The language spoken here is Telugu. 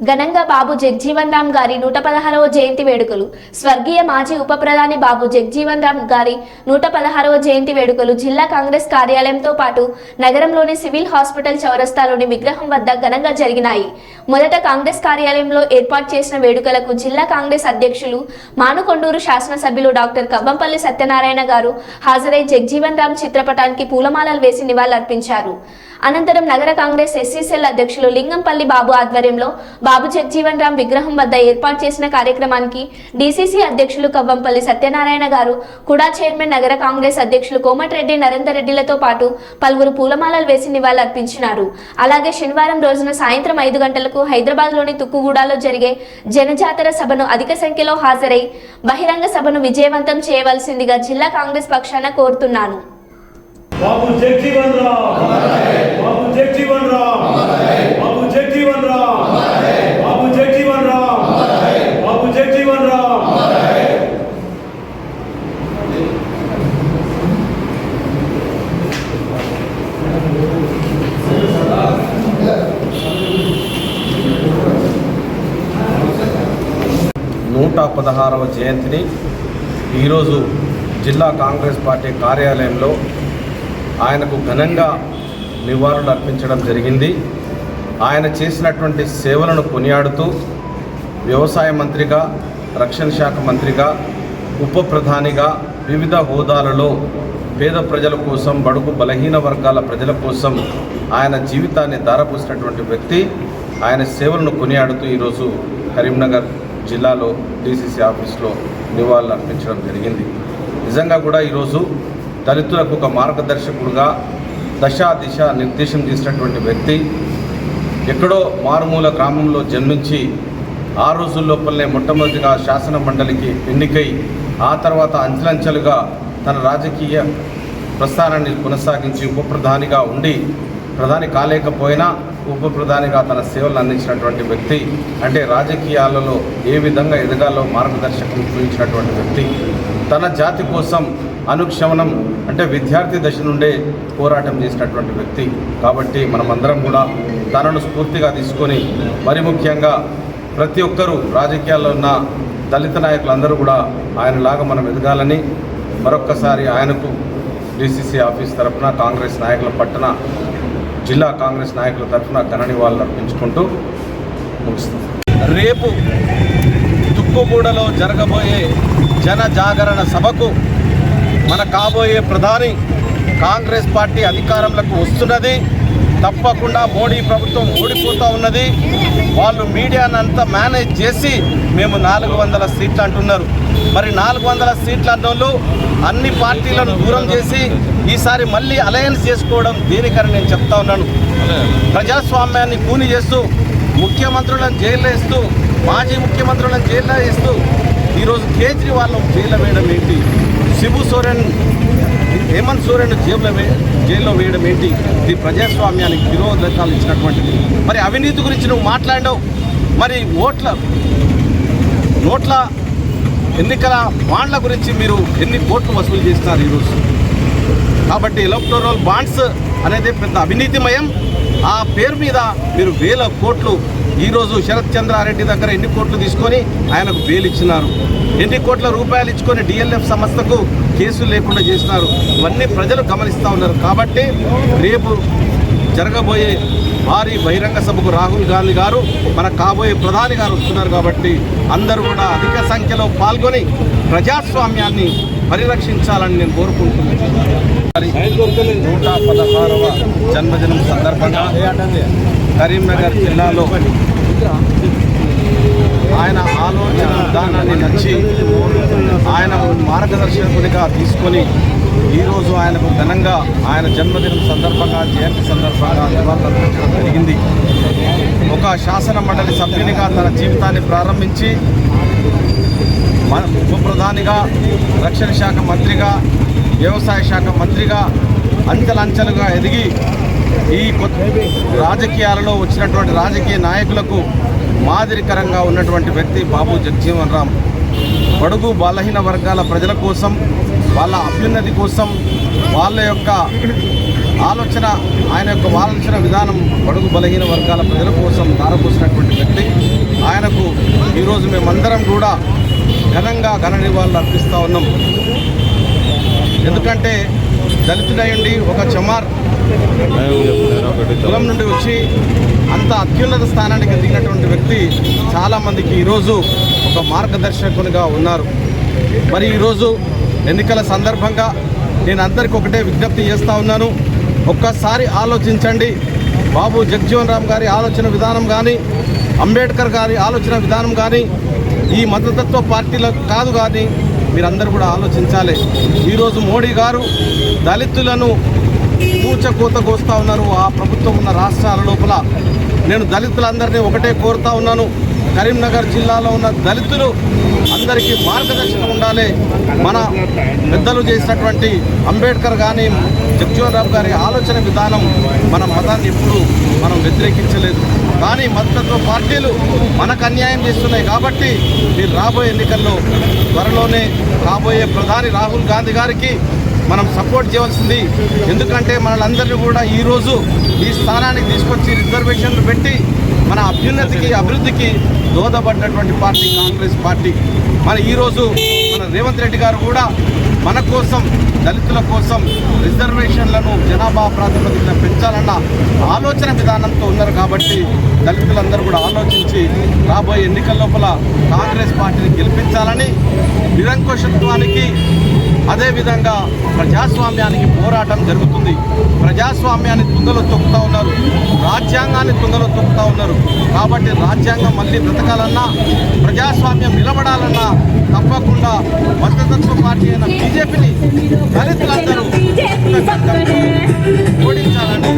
ఘనంగా బాబు జగ్జీవన్ రామ్ గారి నూట పదహారవ జయంతి వేడుకలు. స్వర్గీయ మాజీ ఉప ప్రధాని బాబు జగ్జీవన్ రామ్ గారి నూట పదహారవ జయంతి వేడుకలు జిల్లా కాంగ్రెస్ కార్యాలయంతో పాటు నగరంలోని సివిల్ హాస్పిటల్ చౌరస్తాలోని విగ్రహం వద్ద ఘనంగా జరిగినాయి. మొదట కాంగ్రెస్ కార్యాలయంలో ఏర్పాటు చేసిన వేడుకలకు జిల్లా కాంగ్రెస్ అధ్యక్షులు మానుకొండూరు శాసనసభ్యులు డాక్టర్ కవ్వంపల్లి సత్యనారాయణ గారు హాజరై జగ్జీవన్ రామ్ చిత్రపటానికి పూలమాలలు వేసి నివాళులర్పించారు. అనంతరం నగర కాంగ్రెస్ ఎస్సీసీఎల్ అధ్యక్షులు లింగంపల్లి బాబు ఆధ్వర్యంలో బాబు జగ్జీవన్ రామ్ విగ్రహం వద్ద ఏర్పాటు చేసిన కార్యక్రమానికి డీసీసీ అధ్యక్షులు కవ్వంపల్లి సత్యనారాయణ గారు కుడా చైర్మన్ నగర కాంగ్రెస్ అధ్యక్షులు కోమటిరెడ్డి నరేందర్ రెడ్డిలతో పాటు పలువురు పూలమాలలు వేసి నివాళులర్పించినారు. అలాగే శనివారం రోజున సాయంత్రం ఐదు గంటలకు హైదరాబాద్లోని తుక్కుగూడలో జరిగే జనజాతర సభను అధిక సంఖ్యలో హాజరై బహిరంగ సభను విజయవంతం చేయవలసిందిగా జిల్లా కాంగ్రెస్ పక్షాన కోరుతున్నాను. బాబు జగ్జీవన్ రామ్! బాబు జగ్జీవన్ రామ్ బాబు జగజీవన్ రామ్ బాబు జగజీవన్ రామ్ బాబు జగజీవన్ రామ్ నూట పదహారవ జయంతిని ఈరోజు జిల్లా కాంగ్రెస్ పార్టీ కార్యాలయంలో ఆయనకు ఘనంగా నివాళులు అర్పించడం జరిగింది. ఆయన చేసినటువంటి సేవలను కొనియాడుతూ వ్యవసాయ మంత్రిగా రక్షణ శాఖ మంత్రిగా ఉప ప్రధానిగా వివిధ హోదాలలో పేద ప్రజల కోసం బడుగు బలహీన వర్గాల ప్రజల కోసం ఆయన జీవితాన్ని ధారపోసినటువంటి వ్యక్తి. ఆయన సేవలను కొనియాడుతూ ఈరోజు కరీంనగర్ జిల్లాలో డీసీసీ ఆఫీస్లో నివాళులు అర్పించడం జరిగింది. నిజంగా కూడా ఈరోజు దళితులకు ఒక మార్గదర్శకుడుగా దశా దిశ నిర్దేశం చేసినటువంటి వ్యక్తి ఎక్కడో మారుమూల గ్రామంలో జన్మించి ఆ రోజుల లోపలనే మొట్టమొదటిగా శాసన మండలికి ఎన్నికై ఆ తర్వాత అంచెలంచెలుగా తన రాజకీయ ప్రస్థానాన్ని కొనసాగించి ఉప ప్రధానిగా ఉండి ప్రధాని కాలేకపోయినా ఉప ప్రధానిగా తన సేవలు అందించినటువంటి వ్యక్తి అంటే రాజకీయాలలో ఏ విధంగా ఎదగాలో మార్గదర్శకం చూపించినటువంటి వ్యక్తి తన జాతి కోసం అనుక్షమనం అంటే విద్యార్థి దశ నుండే పోరాటం చేసినటువంటి వ్యక్తి. కాబట్టి మనమందరం కూడా తనను స్ఫూర్తిగా తీసుకొని మరి ముఖ్యంగా ప్రతి ఒక్కరూ రాజకీయాల్లో ఉన్న దళిత నాయకులందరూ కూడా ఆయనలాగా మనం ఎదగాలని మరొక్కసారి ఆయనకు డిసిసి ఆఫీస్ తరఫున కాంగ్రెస్ నాయకుల పట్టణ జిల్లా కాంగ్రెస్ నాయకుల తరఫున ఘన నివాళులు అర్పించుకుంటూ ముగిస్తుంది. రేపు తుక్కుగూడలో జరగబోయే జన జాగరణ సభకు మన కాబోయే ప్రధాని కాంగ్రెస్ పార్టీ అధికారంలోకి వస్తున్నది. తప్పకుండా మోడీ ప్రభుత్వం ఓడిపోతూ ఉన్నది. వాళ్ళు మీడియాను అంతా మేనేజ్ చేసి మేము నాలుగు వందల సీట్లు అంటున్నారు. మరి నాలుగు వందల సీట్లు అన్నోళ్ళు అన్ని పార్టీలను దూరం చేసి ఈసారి మళ్ళీ అలయన్స్ చేసుకోవడం దేనికని నేను చెప్తా ఉన్నాను. ప్రజాస్వామ్యాన్ని కూని చేస్తూ ముఖ్యమంత్రులను జైల్లో వేస్తూ మాజీ ముఖ్యమంత్రులను జైల్లో వేస్తూ ఈరోజు కేజ్రీవాల్ జైల్లో వేయడం ఏంటి? శిబు సోరెన్ హేమంత్ సోరెన్ జైల్లో వే జైల్లో వేయడం ఏంటి? ఇది ప్రజాస్వామ్యానికి విరోధకాలు ఇచ్చినటువంటిది. మరి అవినీతి గురించి నువ్వు మాట్లాడావు మరి ఓట్ల నోట్ల ఎన్నికల బాండ్ల గురించి మీరు ఎన్ని కోట్లు వసూలు చేస్తున్నారు ఈరోజు? కాబట్టి ఎలక్టోరల్ బాండ్స్ అనేది పెద్ద అవినీతిమయం. ఆ పేరు మీద మీరు వేల కోట్లు ఈరోజు శరత్ చంద్రారెడ్డి దగ్గర ఎన్ని కోట్లు తీసుకొని ఆయనకు బెయిల్ ఇచ్చినారు? ఎన్ని కోట్ల రూపాయలు ఇచ్చుకొని డిఎల్ఎఫ్ సంస్థకు కేసులు లేకుండా చేసినారు ఇవన్నీ ప్రజలు గమనిస్తూ ఉన్నారు. కాబట్టి రేపు జరగబోయే భారీ బహిరంగ సభకు రాహుల్ గాంధీ గారు మన కాబోయే ప్రధాని గారు వస్తున్నారు కాబట్టి అందరూ కూడా అధిక సంఖ్యలో పాల్గొని ప్రజాస్వామ్యాన్ని పరిరక్షించాలని నేను కోరుకుంటున్నాను. నూట పదహారవ జన్మదినం సందర్భంగా కరీంనగర్ జిల్లాలో ఆయన ఆలోచన విధానాన్ని నచ్చి ఆయన మార్గదర్శకుడిగా తీసుకొని ఈరోజు ఆయనకు ఘనంగా ఆయన జన్మదినం సందర్భంగా జయంతి సందర్భంగా నివాళులర్పించడం జరిగింది. ఒక శాసన మండలి సభ్యునిగా తన జీవితాన్ని ప్రారంభించి మన ఉప ప్రధానిగా రక్షణ శాఖ మంత్రిగా వ్యవసాయ శాఖ మంత్రిగా అంచెలంచెలుగా ఎదిగి ఈ కొత్త రాజకీయాలలో వచ్చినటువంటి రాజకీయ నాయకులకు మాదిరికరంగా ఉన్నటువంటి వ్యక్తి బాబు జగజీవన్ రామ్. బడుగు బలహీన వర్గాల ప్రజల కోసం వాళ్ళ అభ్యున్నతి కోసం వాళ్ళ యొక్క ఆలోచన ఆయన యొక్క ఆలోచన విధానం బడుగు బలహీన వర్గాల ప్రజల కోసం దారపోసినటువంటి వ్యక్తి. ఆయనకు ఈరోజు మేమందరం కూడా ఘనంగా ఘన నివాళులు అర్పిస్తూ ఉన్నాం. ఎందుకంటే దళితుడయండి ఒక చమార్ కులం నుండి వచ్చి అంత అత్యున్నత స్థానానికి దిగినటువంటి వ్యక్తి చాలామందికి ఈరోజు ఒక మార్గదర్శకునిగా ఉన్నారు. మరి ఈరోజు ఎన్నికల సందర్భంగా నేను అందరికీ ఒకటే విజ్ఞప్తి చేస్తూ ఉన్నాను. ఒక్కసారి ఆలోచించండి. బాబు జగ్జీవన్ రామ్ గారి ఆలోచన విధానం కానీ అంబేద్కర్ గారి ఆలోచన విధానం కానీ ఈ మతతత్వ పార్టీలకు కాదు కానీ మీరందరూ కూడా ఆలోచించాలి. ఈరోజు మోడీ గారు దళితులను కూచకోత ఉన్నారు. ఆ ప్రభుత్వం ఉన్న రాష్ట్రాల లోపల. నేను దళితులందరినీ ఒకటే కోరుతా ఉన్నాను. కరీంనగర్ జిల్లాలో ఉన్న దళితులు అందరికీ మార్గదర్శనం ఉండాలి. మన పెద్దలు చేసినటువంటి అంబేద్కర్ కానీ జగ్జీవన్ రావు గారి ఆలోచన విధానం మన మతాన్ని ఎప్పుడు మనం వ్యతిరేకించలేదు. కానీ మద్దతు పార్టీలు మనకు అన్యాయం చేస్తున్నాయి కాబట్టి మీరు రాబోయే ఎన్నికల్లో త్వరలోనే రాబోయే ప్రధాని రాహుల్ గాంధీ గారికి మనం సపోర్ట్ చేయవలసింది. ఎందుకంటే మనలందరినీ కూడా ఈరోజు ఈ స్థానానికి తీసుకొచ్చి రిజర్వేషన్లు పెట్టి మన అభ్యున్నతికి అభివృద్ధికి దోహదపడినటువంటి పార్టీ కాంగ్రెస్ పార్టీ. మన ఈరోజు మన రేవంత్ రెడ్డి గారు కూడా మన కోసం దళితుల కోసం రిజర్వేషన్లను జనాభా ప్రాతిపదికన పెంచాలన్న ఆలోచన విధానంతో ఉన్నారు కాబట్టి దళితులందరూ కూడా ఆలోచించి రాబోయే ఎన్నికల లోపల కాంగ్రెస్ పార్టీని గెలిపించాలని నిరంకుశత్వానికి అదేవిధంగా ప్రజాస్వామ్యానికి పోరాటం జరుగుతుంది. ప్రజాస్వామ్యాన్ని తుంగలో తొక్కుతూ ఉన్నారు. రాజ్యాంగాన్ని తుంగలో తొక్కుతూ ఉన్నారు. కాబట్టి రాజ్యాంగం మళ్ళీ బ్రతకాలన్నా ప్రజాస్వామ్యం నిలబడాలన్నా తప్పకుండా మతతత్వ పార్టీ అయిన బీజేపీని దళితులందరూ ఓడించాలని